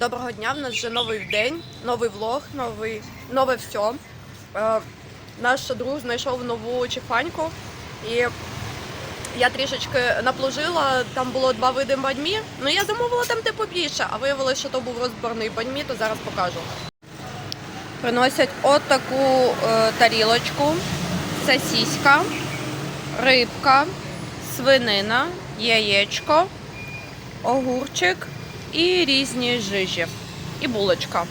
Доброго дня, в нас вже новий день, новий влог, новий, нове все. Е, наш друг знайшов нову чефаньку і я трішечки наплужила, там було два види баньмі. Ну я замовила там типу більше, а виявилося, що то був розборний баньмі, то зараз покажу. Приносять от таку е, тарілочку, сосіська, рибка, свинина, яєчко, огурчик і різні жижі. І булочка.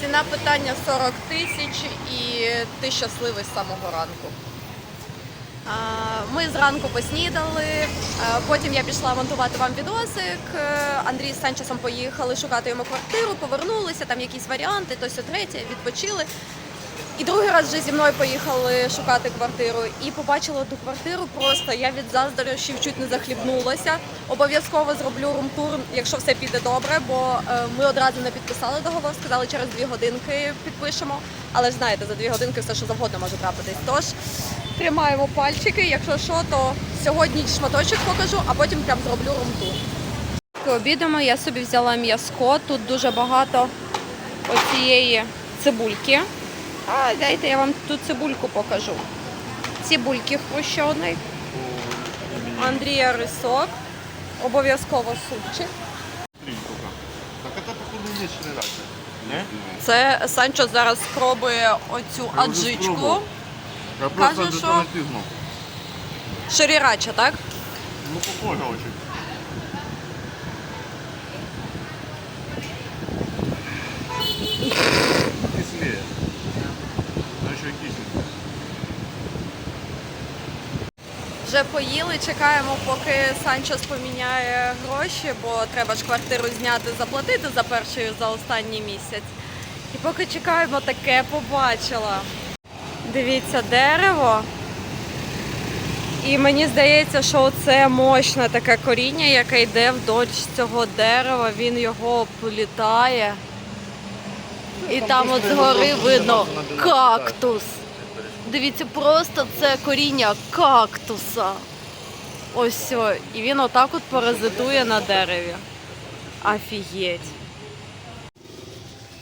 Ціна питання 40 тисяч і ти щасливий з самого ранку. Ми зранку поснідали, потім я пішла монтувати вам відосик. Е, Андрій з Санчесом поїхали шукати йому квартиру, повернулися, там якісь варіанти, то сьо третє, відпочили. І другий раз вже зі мною поїхали шукати квартиру і побачила ту квартиру. Просто я від заздрощів чуть не захлібнулася. Обов'язково зроблю румтур, якщо все піде добре, бо е, ми одразу не підписали договор, сказали, через дві годинки підпишемо. Але ж знаєте, за дві годинки все що завгодно може трапитись. Тож тримаємо пальчики. Якщо що, то сьогодні шматочок покажу, а потім прям зроблю румтур. Обідами я собі взяла м'язко. Тут дуже багато оцієї цибульки. А дайте я вам тут цибульку покажу. Цибульки хрущений. Андрія рисок. Обов'язково супчик. Так? Це Санчо зараз спробує оцю Я вже аджичку. спробував. Я просто Каже, що-. Ширірача, так? Ну, похоже очень. Вже поїли, чекаємо, поки Санчос поміняє гроші, бо треба ж квартиру зняти, заплатити за перший за останній місяць. І поки чекаємо, таке побачила. Дивіться, дерево. І мені здається, що це мощне таке коріння, яке йде вдоль цього дерева, він його оплітає. І там от згори видно кактус. Дивіться, просто це коріння кактуса. Ось о. І він отак от паразитує на дереві. Офігеть.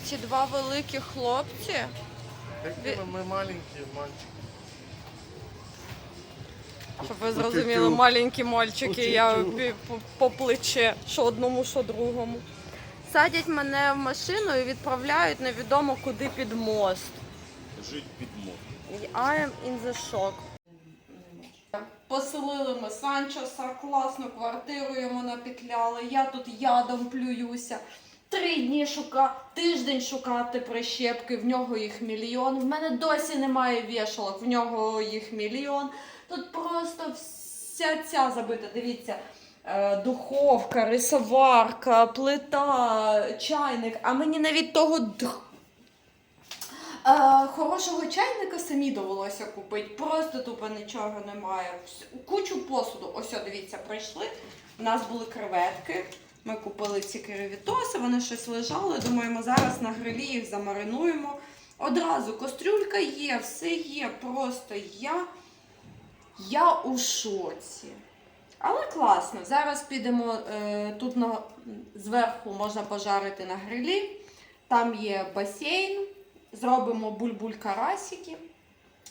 Ці два великі хлопці. Какие мы маленькие мальчики. Щоб ви зрозуміли, маленькі мальчики, я по плече, що одному, що другому. Садять мене в машину і відправляють невідомо куди під мост. Жить під мод. I am in the shock. Поселили ми Санчоса, класну квартиру йому напетляли. Я тут ядом плююся. Три дні шука, тиждень шукати прищепки, в нього їх мільйон. В мене досі немає вішалок, в нього їх мільйон. Тут просто вся ця забита. Дивіться, е, духовка, рисоварка, плита, чайник. А мені навіть того Е, хорошого чайника самі довелося купити. Просто тупо нічого немає. Кучу посуду. Ось, дивіться, прийшли. У нас були креветки. Ми купили ці кривітоси, вони щось лежали. Думаємо, зараз на грилі їх замаринуємо. Одразу кастрюлька є, все є. Просто я, я у шоці. Але класно. Зараз підемо е, тут на, зверху можна пожарити на грилі. Там є басейн. Зробимо бульбуль карасики.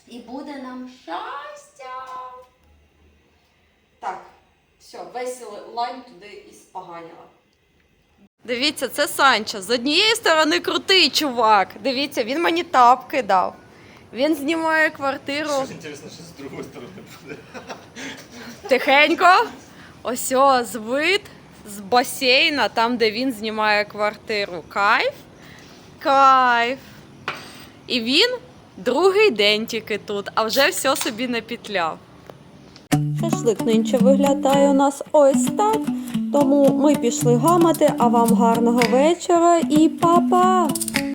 І буде нам щастя. Так, все, весь лайм туди і споганіла. Дивіться, це Санчо. З однієї сторони крутий чувак. Дивіться, він мені тапки дав. Він знімає квартиру. Интересно, что с другой стороны будет. Тихенько. Ось о, звид з басейна, там, де він знімає квартиру. Кайф. Кайф. І він другий день тільки тут, а вже все собі напітляв. Шашлик нинче виглядає у нас ось так. Тому ми пішли гамати, а вам гарного вечора і па-па!